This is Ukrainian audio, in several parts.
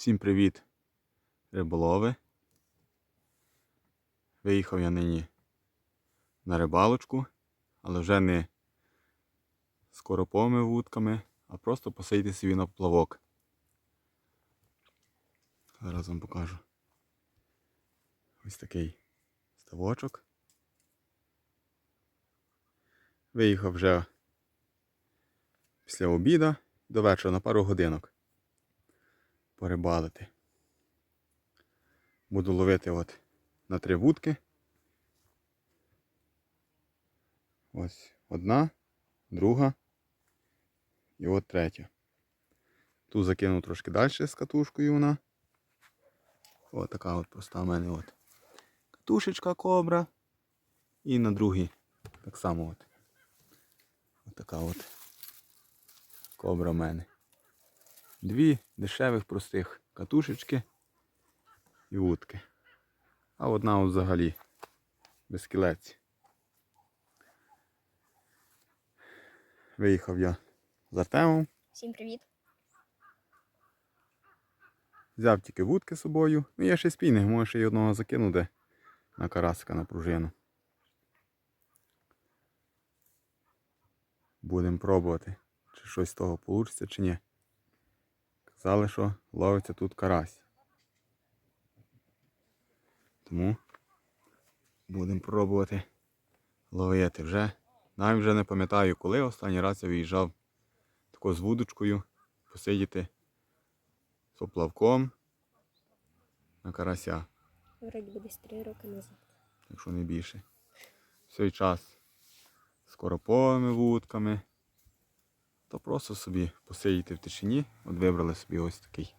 Всім привіт, риболови. Виїхав я нині на рибалочку, але вже не з короповими вудками, а просто посидіти собі на плавок. Зараз вам покажу. Ось такий ставочок. Виїхав вже після обіда до вечора на пару годинок порибалити. Буду ловити от на три вудки. Ось одна, друга і от третя. Ту закинув трошки далі з катушкою вона. Ось така от проста в мене от катушечка кобра. І на другій так само от. Ось така от кобра в мене. Дві дешевих простих катушечки і вудки. А одна от взагалі без кілець. Виїхав я з Артемом, Всім привіт. взяв тільки вудки з собою. Ну є ще спінінг, може ще й одного закинути на карасика на пружину. Будемо пробувати, чи щось з того вийде, чи ні. Казали, що ловиться тут карась. Тому будемо пробувати ловити вже. Навіть вже не пам'ятаю, коли останній раз я виїжджав тако з вудочкою посидіти з поплавком на карася, Вроді би десь три роки назад. якщо не більше. В цей час з короповими вудками. То просто собі посидіти в тишині. От вибрали собі ось такий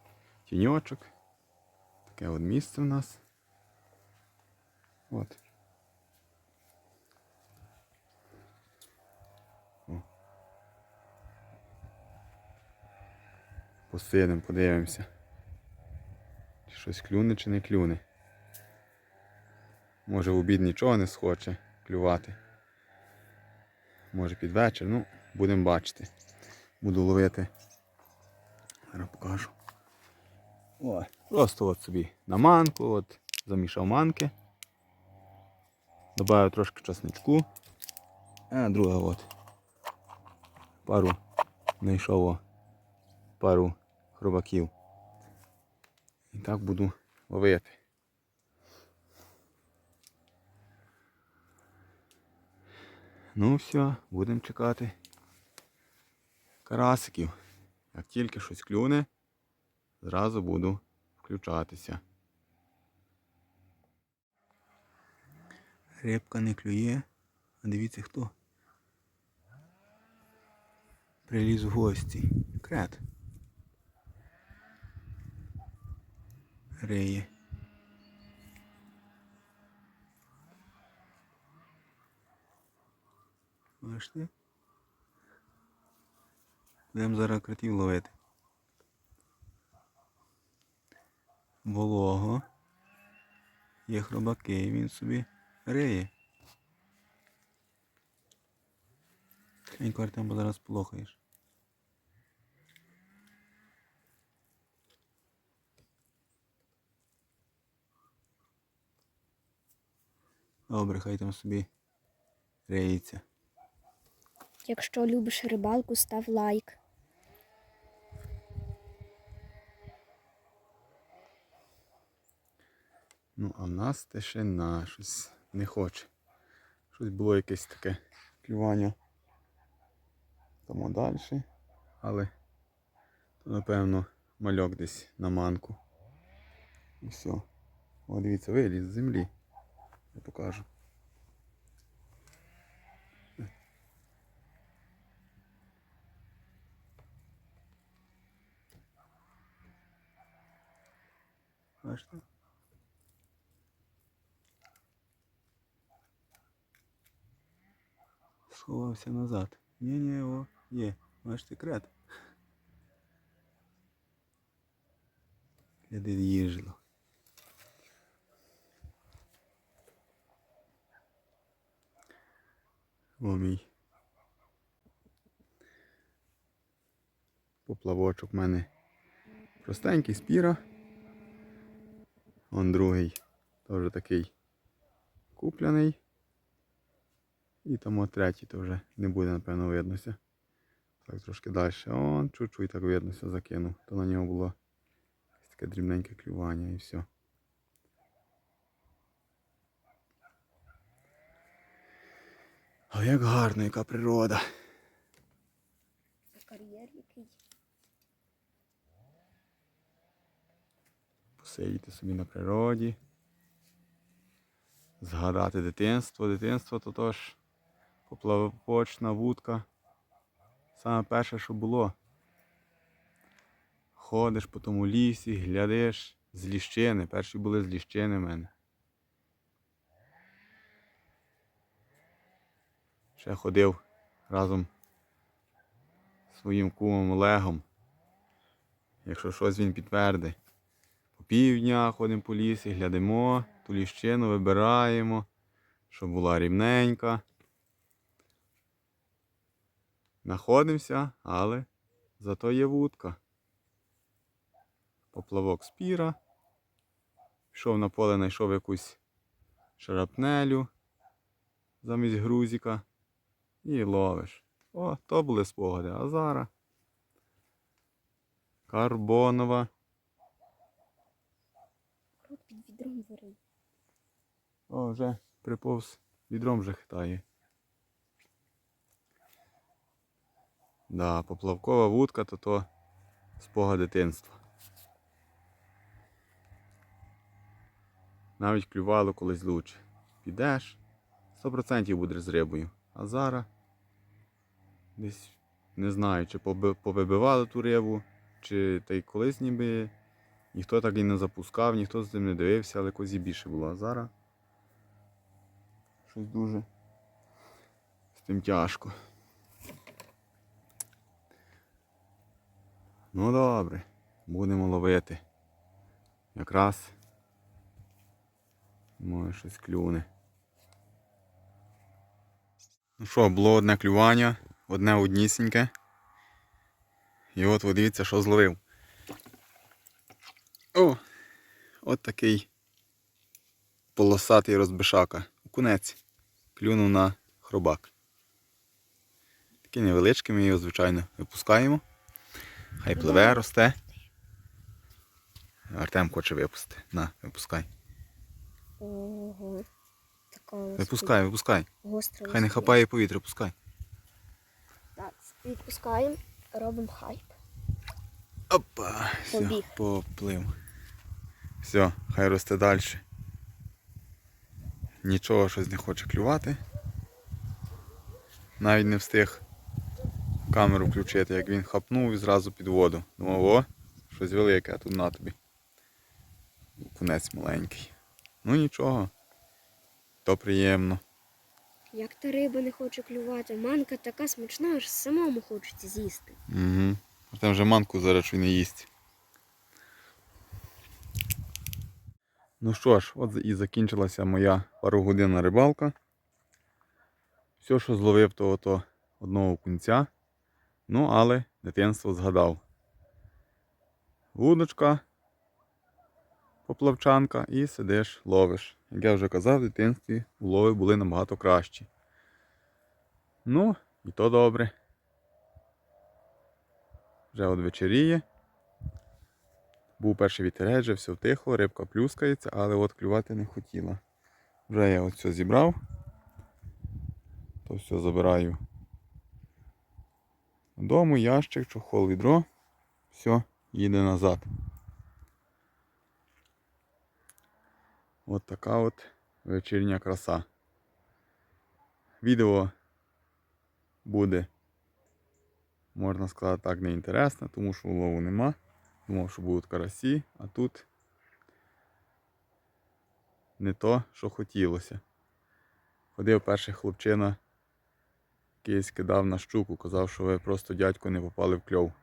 тіньочок. Таке от місце в нас. От. О. Посидимо, подивимося. Чи щось клюне, чи не клюне. Може в обід нічого не схоче клювати. Може під вечір, ну, будемо бачити. Буду ловити. Зараз покажу. Просто от собі на манку, от замішав манки. Добавив трошки часничку. А друга от. Пару знайшов пару хробаків. І так буду ловити. Ну все, будемо чекати карасиків. Як тільки щось клюне, зразу буду включатися. Рибка не клює, а дивіться хто. Приліз в гості. Крет. Риє. Бачите? Будемо зараз кротів ловити. Волого. Є хробаки, він собі риє. Тихенько Артем, бо зараз плохаєш. Добре, хай там собі риється. Якщо любиш рибалку, став лайк. Ну, а в нас тишина, щось не хоче. Щось було якесь таке клювання. Тому далі. Але то, напевно, мальок десь на манку. І все. О, дивіться, виліз з землі. Я покажу. Бачите? Сховався назад. Ні-ні, о, є. Бачите, крет. Гляди їжило. О мій. Поплавочок в мене простенький спіра. Вон другий теж такий купляний. І там от третій то вже не буде, напевно, виднося. Так, трошки далі. Он чуть-чуть так виднося закинув. То на нього було таке дрібненьке клювання і все. А як гарно, яка природа. Кар'єр який. Посидіти собі на природі. Згадати дитинство. Дитинство то тож поплавочна вудка. Саме перше, що було. Ходиш по тому лісі, глядиш з ліщини. Перші були з ліщини в мене. Ще ходив разом з своїм кумом Олегом. Якщо щось він підтвердить. По півдня ходимо по лісі, глядимо, ту ліщину вибираємо, щоб була рівненька. Находимося, але зато є вудка. Поплавок спіра. Пішов на поле, знайшов якусь шарапнелю замість грузика і ловиш. О, то були спогади. А зараз карбонова. Під відром. О, вже приповз відром вже хитає. Да, поплавкова вудка то то спога дитинства. Навіть клювало колись лучше. Підеш, 100% будеш з рибою. А зараз десь не знаю, чи повибивали ту рибу, чи та й колись ніби ніхто так і не запускав, ніхто з цим не дивився, але козі більше було. А зараз щось дуже з тим тяжко. Ну добре, будемо ловити. Якраз може щось клюне. Ну що, було одне клювання, одне однісіньке. І от ви дивіться, що зловив. О! От такий полосатий розбишака. Окунець. Клюнув на хробак. Такий невеличкий, ми його, звичайно, випускаємо. Хай пливе, росте. Артем хоче випустити. На, випускай. Ого. Така Випускай, випускай. гостра. Хай не хапає повітря, пускай. Так, відпускаємо, робимо хайп. Опа, все, Побіг. поплив. Все, хай росте далі. Нічого щось не хоче клювати. Навіть не встиг камеру включити, як він хапнув і зразу під воду. Думав, о, щось велике, а тут на тобі. Кунець маленький. Ну нічого. То приємно. Як та риба не хоче клювати, манка така смачна, аж самому хочеться з'їсти. Угу. Там вже манку зараз й не їсть. Ну що ж, от і закінчилася моя парогодинна рибалка. Все, що зловив, то ото одного кунця. Ну, але дитинство згадав. Вудочка, поплавчанка і сидиш, ловиш. Як я вже казав, в дитинстві улови були набагато кращі. Ну, і то добре. Вже от вечеріє. Був перший вітерець, вже все втихло, рибка плюскається, але от клювати не хотіла. Вже я от все зібрав. То все забираю додому, ящик, чохол, відро. Все, їде назад. От така от вечірня краса. Відео буде можна сказати так, неінтересно, тому що улову нема. Думав, що будуть карасі, а тут не то, що хотілося. Ходив перший хлопчина, якийсь кидав на щуку, казав, що ви просто дядько не попали в кльов.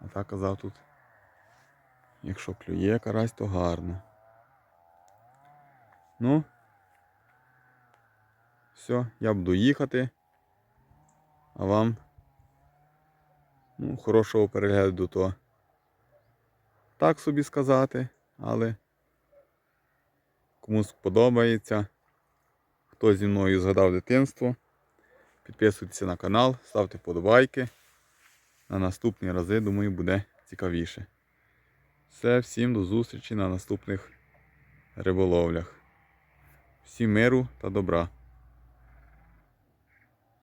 А так казав тут, якщо клює карась, то гарно. Ну, все, я буду їхати. А вам ну, хорошого перегляду то. Так собі сказати. але комусь подобається. Хто зі мною згадав дитинство, підписуйтеся на канал, ставте подобайки. На наступні рази, думаю, буде цікавіше. Все, всім до зустрічі на наступних риболовлях. Всім миру та добра.